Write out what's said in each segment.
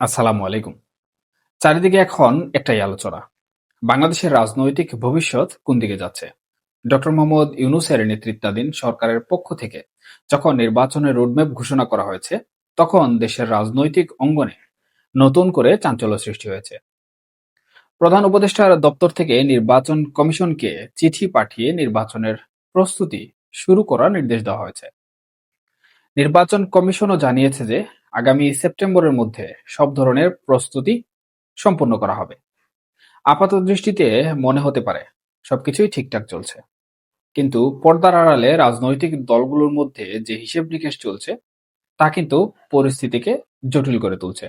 আসসালামু আলাইকুম। চারিদিকে এখন একটাই আলোচনা। বাংলাদেশের রাজনৈতিক ভবিষ্যৎ কোন দিকে যাচ্ছে? ডক্টর মোহাম্মদ ইউনুসের নেতৃত্বাধীন সরকারের পক্ষ থেকে যখন নির্বাচনের রোডম্যাপ ঘোষণা করা হয়েছে, তখন দেশের রাজনৈতিক অঙ্গনে নতুন করে চাঞ্চল্য সৃষ্টি হয়েছে। প্রধান উপদেষ্টার দপ্তর থেকে নির্বাচন কমিশনকে চিঠি পাঠিয়ে নির্বাচনের প্রস্তুতি শুরু করার নির্দেশ দেওয়া হয়েছে। নির্বাচন কমিশনও জানিয়েছে যে আগামী সেপ্টেম্বরের মধ্যে সব ধরনের প্রস্তুতি সম্পন্ন করা হবে। আপাত দৃষ্টিতে মনে হতে পারে সবকিছুই ঠিকঠাক চলছে। কিন্তু পর্দার আড়ালে রাজনৈতিক দলগুলোর মধ্যে যে হিসেব নিকেশ চলছে, তা কিন্তু পরিস্থিতিকে জটিল করে তুলছে।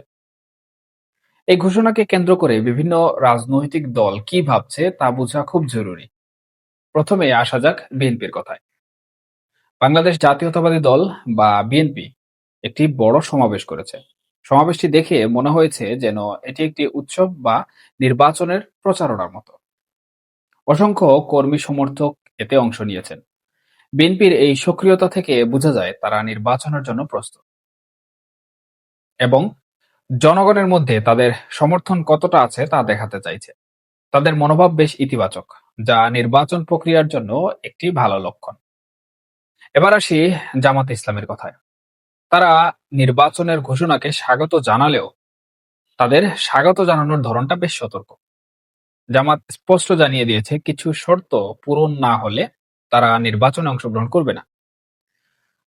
এই ঘোষণাকে কেন্দ্র করে বিভিন্ন রাজনৈতিক দল কি ভাবছে তা বোঝা খুব জরুরি। প্রথমে আসা যাক বিএনপির কথায়। বাংলাদেশ জাতীয়তাবাদী দল বা বিএনপি একটি বড় সমাবেশ করেছে। সমাবেশটি দেখে মনে হয়েছে যেন এটি একটি উৎসব বা নির্বাচনের প্রচারণার মতো। অসংখ্য কর্মী সমর্থক এতে অংশ নিয়েছেন। বিএনপির এই সক্রিয়তা থেকে বোঝা যায় তারা নির্বাচনের জন্য প্রস্তুত। এবং জনগণের মধ্যে তাদের সমর্থন কতটা আছে তা দেখাতে চাইছে। তাদের মনোভাব বেশ ইতিবাচক, যা নির্বাচন প্রক্রিয়ার জন্য একটি ভালো লক্ষণ। এবার আসি জামাত ইসলামের কথায়। তারা নির্বাচনের ঘোষণাকে স্বাগত জানালেও তাদের স্বাগত জানানোর ধরনটা বেশ সতর্ক। জামাত স্পষ্ট জানিয়ে দিয়েছে, কিছু শর্ত পূরণ না হলে তারা নির্বাচনে অংশগ্রহণ করবে না।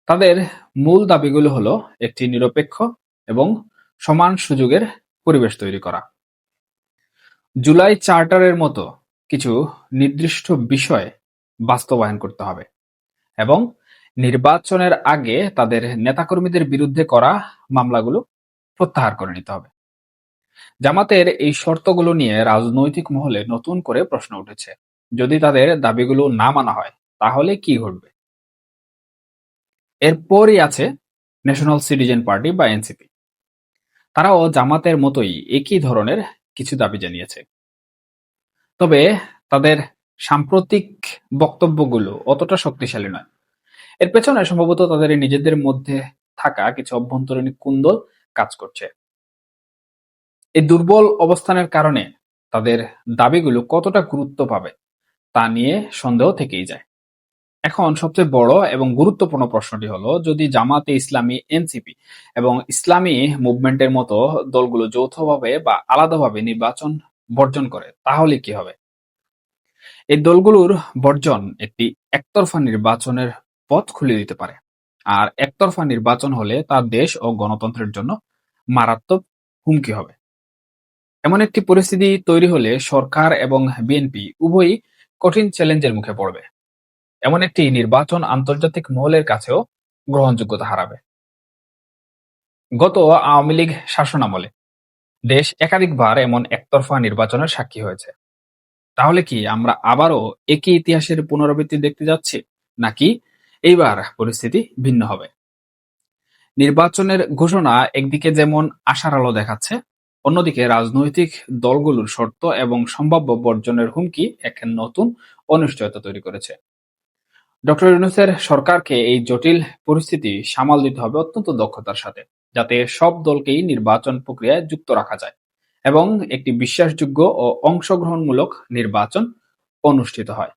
তাদের মূল দাবিগুলো হলো একটি নিরপেক্ষ এবং সমান সুযোগের পরিবেশ তৈরি করা। জুলাই চার্টারের মতো কিছু নির্দিষ্ট বিষয় বাস্তবায়ন করতে হবে এবং নির্বাচনের আগে তাদের নেতাকর্মীদের বিরুদ্ধে করা মামলাগুলো প্রত্যাহার করে নিতে হবে। জামাতের এই শর্তগুলো নিয়ে রাজনৈতিক মহলে নতুন করে প্রশ্ন উঠেছে। যদি তাদের দাবিগুলো না মানা হয়, তাহলে কি ঘটবে? এরপরই আছে ন্যাশনাল সিটিজেন পার্টি বা এনসিপি তারাও জামাতের মতোই একই ধরনের কিছু দাবি জানিয়েছে। তবে তাদের সাম্প্রতিক বক্তব্যগুলো অতটা শক্তিশালী নয়। এর পেছনে সম্ভবত তাদের নিজেদের মধ্যে থাকা কিছু অভ্যন্তরীণ কুন্দল কাজ করছে। এই দুর্বল অবস্থানের কারণে তাদের দাবিগুলো কতটা গুরুত্ব পাবে তা নিয়ে সন্দেহ থেকেই যায়। এখন সবচেয়ে বড় এবং গুরুত্বপূর্ণ প্রশ্নটি হলো, যদি জামাতে ইসলামী এনসিপি এবং ইসলামী মুভমেন্টের মতো দলগুলো যৌথভাবে বা আলাদাভাবে নির্বাচন বর্জন করে, তাহলে কি হবে? এই দলগুলোর বর্জন একটি একতরফা নির্বাচনের পথ খুলে দিতে পারে। আর একতরফা নির্বাচন হলে তা দেশ ও গণতন্ত্রের জন্য মারাত্মক হুমকি হবে। এমন একটি পরিস্থিতি তৈরি হলে সরকার এবং বিএনপি উভয়ই কঠিন চ্যালেঞ্জের মুখে পড়বে। এমন একটি নির্বাচন আন্তর্জাতিক মহলের কাছেও গ্রহণযোগ্যতা হারাবে। গত আওয়ামী লীগ শাসনামলে দেশ একাধিকবার এমন একতরফা নির্বাচনের সাক্ষী হয়েছে। তাহলে কি আমরা আবারও একই ইতিহাসের পুনরাবৃত্তি দেখতে যাচ্ছি? নাকি এইবার পরিস্থিতি ভিন্ন হবে। নির্বাচনের ঘোষণা একদিকে যেমন আশার আলো দেখাচ্ছে, অন্যদিকে রাজনৈতিক দলগুলোর শর্ত এবং সম্ভাব্য বর্জনের হুমকি এক নতুন অনিশ্চয়তা তৈরি করেছে। ডক্টর ইউনুসের সরকারকে এই জটিল পরিস্থিতি সামাল দিতে হবে অত্যন্ত দক্ষতার সাথে, যাতে সব দলকেই নির্বাচন প্রক্রিয়ায় যুক্ত রাখা যায় এবং একটি বিশ্বাসযোগ্য ও অংশগ্রহণমূলক নির্বাচন অনুষ্ঠিত হয়।